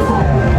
ว่า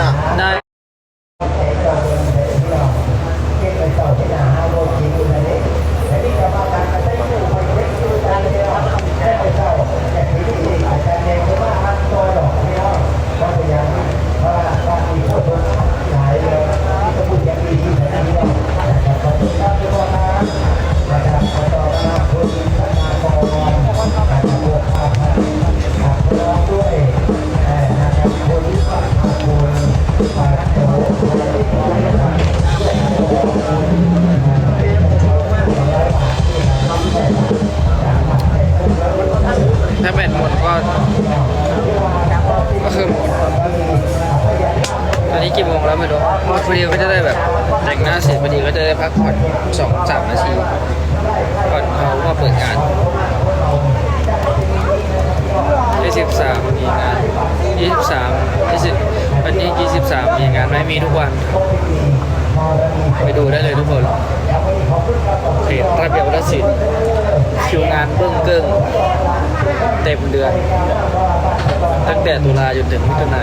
นอะ ได้ ก็จะได้พักผ่อนสองสามนาทีก่อนเขามาเปิดงานยี่สิบสามมีงานยี่สิบสามยี่สิบวันนี้ยี่สิบสามมีงานไหมมีทุกวัน ไปดูได้เลยทุกคนเพจระเบียบวัฒนศิลป์คิวงานเบื้องเกิ้งเต็มเดือน ตั้งแต่ตุลาจนถึงมิถุนา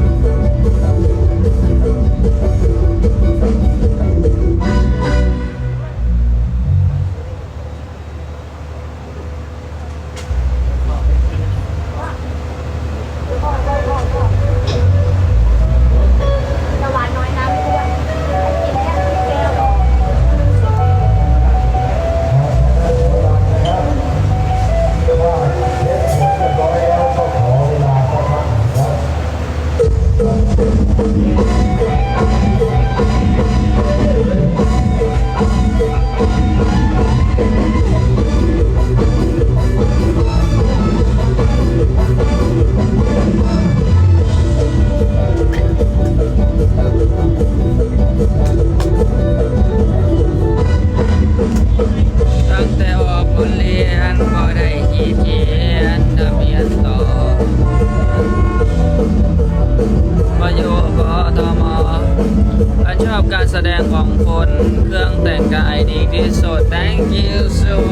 ายดีที่สุด thank you so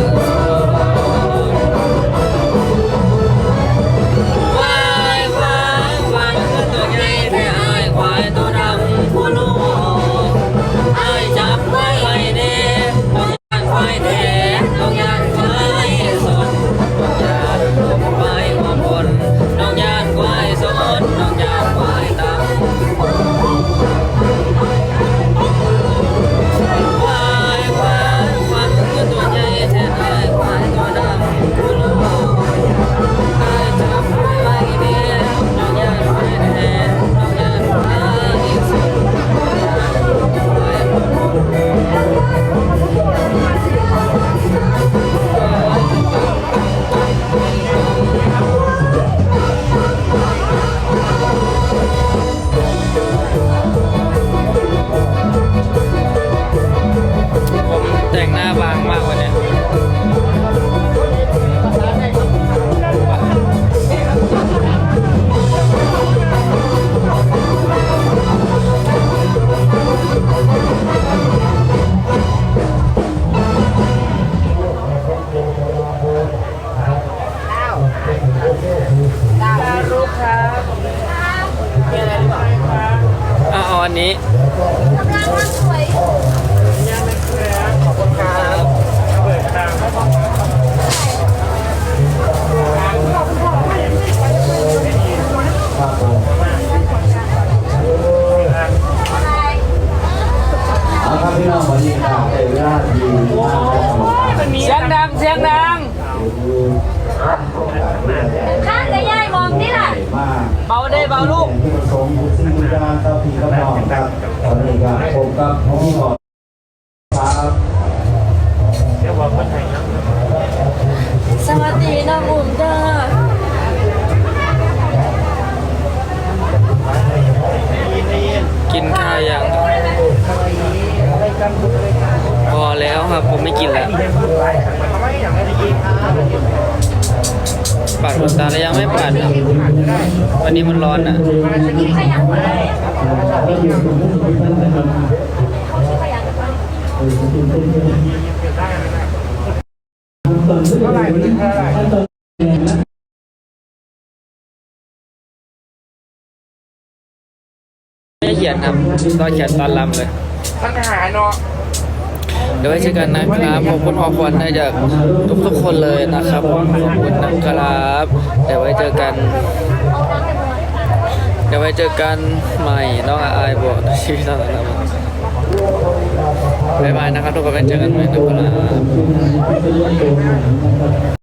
Thank. พี่ก็นองครับตอนนี้ก็ผมกับพี่หมอครับเดี๋ยวบอกคนไทยนะสวัสดีน้องอุ่นเด้อกินข้าวยังพอแล้วครับผมไม่กินแล้ว หมดตาแล้วยังไม่ปัดนะวันนี้มันร้อนอะเไม่เห็ยนครับต้องเขียนตอนลำเลยท่านทหารเนาะ เดี๋ยวไว้เจอกันนะครับขอบคุณขอคุณไจากทุกทุกคนเลยนะครับขอบคุณนะครับ เดี๋ยวไว้เจอกัน เดี๋ยวไว้เจอกันใหม่น้องอายบอกชีวิตต่างๆบ๊ายบายนะครับทุกคนไว้เจอกันใหม่นะครับ